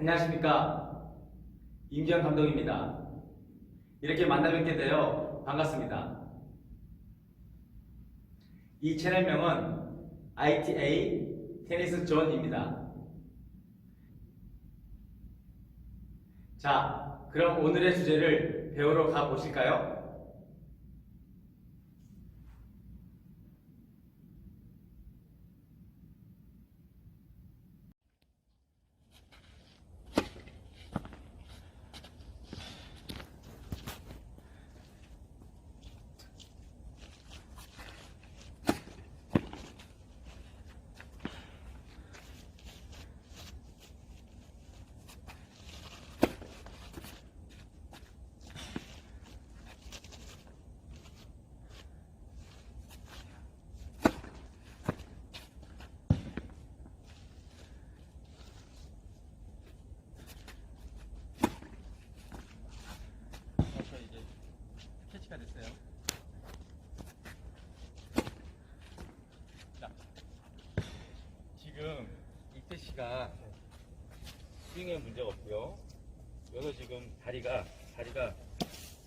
안녕하십니까. 임기현 감독입니다. 이렇게 만나 뵙게 되어 반갑습니다. 이 채널명은 ITA 테니스 존입니다. 자, 그럼 오늘의 주제를 배우러 가 보실까요? 벌써 이제 캐치가 됐어요. 자, 지금 이태 씨가 스윙에 문제가 없고요. 여기서 지금 다리가 다리가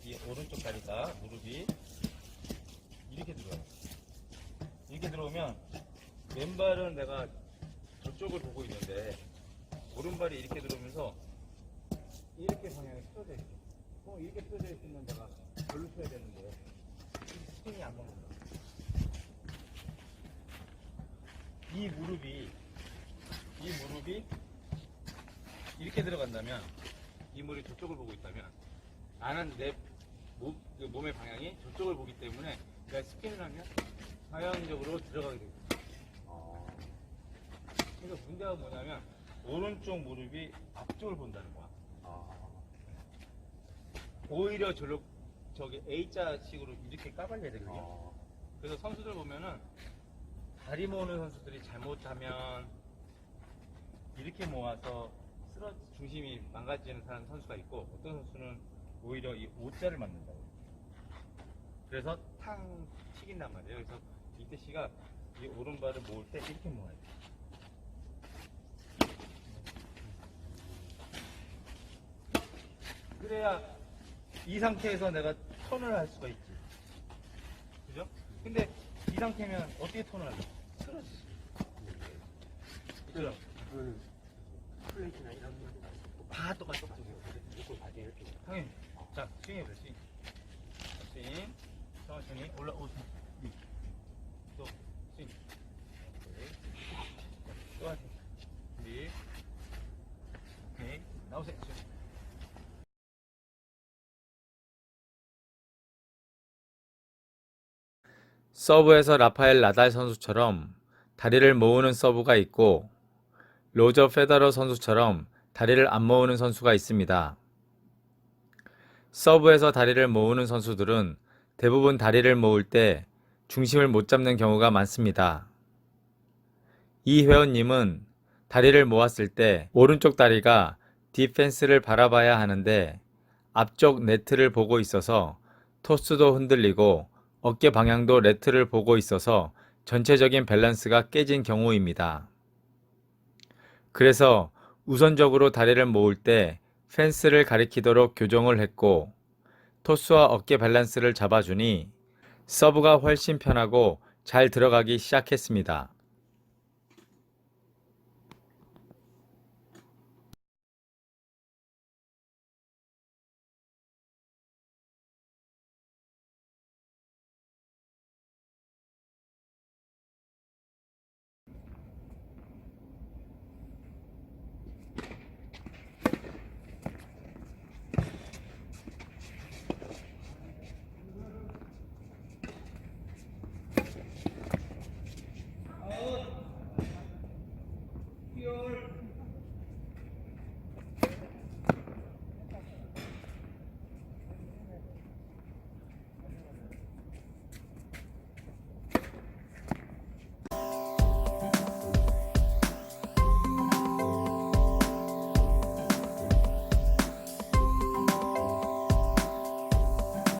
이 오른쪽 다리가 무릎이 이렇게 들어요. 이렇게 들어오면 왼발은 내가 저쪽을 보고 있는데 오른발이 이렇게 들어오면서 이렇게 방향이 틀어져 있어. 어, 이렇게 쓰여져 있으면 내가 별로 쳐야 되는데 스윙이 안 먹는다. 이 무릎이 이 무릎이 이렇게 들어간다면 이 무릎이 저쪽을 보고 있다면 나는 내 몸, 그 몸의 방향이 저쪽을 보기 때문에 내가 스핀을 하면 방향적으로 들어가게 됩니다. 그래서 문제가 뭐냐면 오른쪽 무릎이 앞쪽을 본다는 거야. 오히려 저로 저기 A자식으로 이렇게 까발려야 되거든요. 그래서 선수들 보면은 다리 모으는 선수들이 잘못하면 이렇게 모아서 쓰러 중심이 망가지는 사람 선수가 있고 어떤 선수는 오히려 이 O자를 맞는다고. 그래서 탕 튀긴단 말이에요. 그래서 이태 씨가 이 오른발을 모을 때 이렇게 모아야 돼. 그래야 이 상태에서 내가 턴을 할 수가 있지. 그죠? 근데 이 상태면 어떻게 턴을 하냐? 쓰러지지. 그죠? 그거는 플레이트나 이런 거다 똑같아. 이걸 가게 이렇게 당연히. 자, 스윙해보자, 스윙. 자, 스윙. 천천히 올라오. 또, 스윙. 오케이. 또 하세요. 준비. 오케이. 나오세요. 스윙. 서브에서 라파엘 나달 선수처럼 다리를 모으는 서브가 있고 로저 페더러 선수처럼 다리를 안 모으는 선수가 있습니다. 서브에서 다리를 모으는 선수들은 대부분 다리를 모을 때 중심을 못 잡는 경우가 많습니다. 이 회원님은 다리를 모았을 때 오른쪽 다리가 디펜스를 바라봐야 하는데 앞쪽 네트를 보고 있어서 토스도 흔들리고 어깨 방향도 레트를 보고 있어서 전체적인 밸런스가 깨진 경우입니다. 그래서 우선적으로 다리를 모을 때 펜스를 가리키도록 교정을 했고 토스와 어깨 밸런스를 잡아주니 서브가 훨씬 편하고 잘 들어가기 시작했습니다.